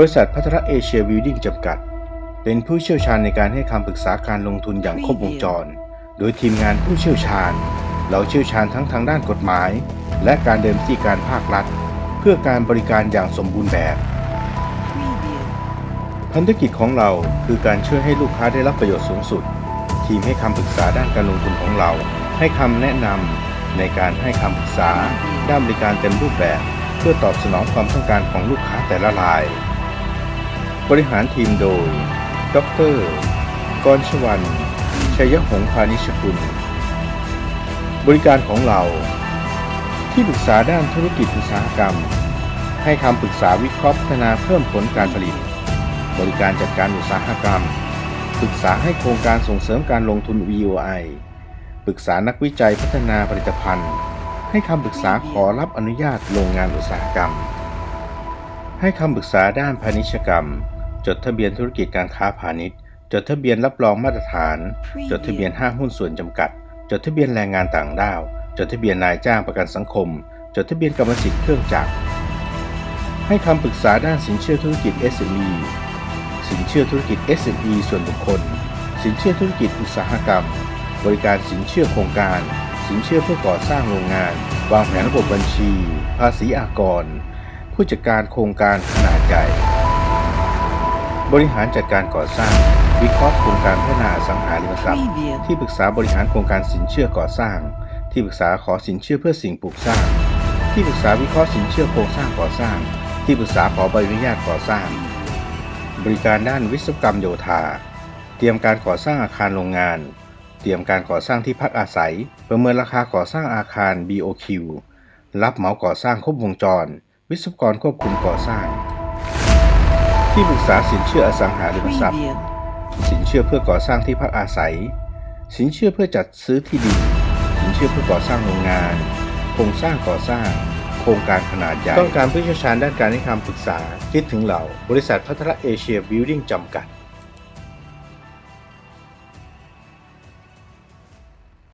บริษัทพัฒนาเอเชียวิลดิ้งจำกัด เป็นผู้เชี่ยวชาญในการให้คำปรึกษาการลงทุนอย่างครบวงจร โดยทีมงานผู้เชี่ยวชาญ เราเชี่ยวชาญทั้งทางด้านกฎหมาย และการเดินที่การภาครัฐ เพื่อการบริการอย่างสมบูรณ์แบบพันธกิจของเราคือการช่วยให้ลูกค้าได้รับประโยชน์สูงสุด ทีมให้คำปรึกษาด้านการลงทุนของเรา ให้คำแนะนำในการให้คำปรึกษาด้านบริการเต็มรูปแบบ เพื่อตอบสนองความต้องการของลูกค้าแต่ละราย บริหารทีมโดย ดรกรชวัน ชัยหงพานิชกุล บริการของเรา ที่ปรึกษาด้านธุรกิจอุตสาหกรรม ให้คำปรึกษาวิเคราะห์พัฒนาเพิ่มผลการผลิต บริการจัดการอุตสาหกรรม ปรึกษาให้โครงการส่งเสริมการลงทุน VOI ปรึกษานักวิจัยพัฒนาผลิตภัณฑ์ ให้คำปรึกษาขอรับอนุญาตโรงงานอุตสาหกรรม ให้คำปรึกษาด้านพาณิชยกรรม จดทะเบียนธุรกิจการค้าพาณิชย์ จดทะเบียนรับรองมาตรฐาน จดทะเบียนห้างหุ้นส่วนจำกัด จดทะเบียนแรงงานต่างด้าว จดทะเบียนนายจ้างประกันสังคม จดทะเบียนกรรมสิทธิ์เครื่องจักร ให้คำปรึกษาด้านสินเชื่อธุรกิจ SME สินเชื่อธุรกิจ SME ส่วนบุคคล สินเชื่อธุรกิจอุตสาหกรรม บริการสินเชื่อโครงการ สินเชื่อเพื่อก่อสร้างโรงงาน วางแผนระบบบัญชี ภาษีอากร ผู้จัดการโครงการขนาดใหญ่ บริหารจัดการก่อสร้าง วิเคราะห์โครงการพัฒนาอสังหาริมทรัพย์ Preview. ที่ปรึกษาบริหารโครงการสินเชื่อก่อสร้าง ที่ปรึกษาขอสินเชื่อเพื่อสิ่งปลูกสร้าง ที่ปรึกษาวิเคราะห์สินเชื่อโครงสร้างก่อสร้าง ที่ปรึกษาขอใบอนุญาตก่อสร้าง บริการด้านวิศวกรรมโยธา เตรียมการก่อสร้างอาคารโรงงาน เตรียมการก่อสร้างที่พักอาศัย ประเมินราคาก่อสร้างอาคาร BOQ รับเหมาก่อสร้างครบวงจร วิศวกรควบคุมก่อสร้าง ที่ปรึกษาสินเชื่ออสังหาริมทรัพย์ Preview. สินเชื่อเพื่อก่อสร้างที่พักอาศัย สินเชื่อเพื่อจัดซื้อที่ดิน สินเชื่อเพื่อก่อสร้างโรงงาน โครงสร้างก่อสร้าง โครงการขนาดใหญ่ ต้องการผู้เชี่ยวชาญด้านการให้คำปรึกษา คิดถึงเรา บริษัทพัฒนาเอเชียบิลดิ้งจำกัด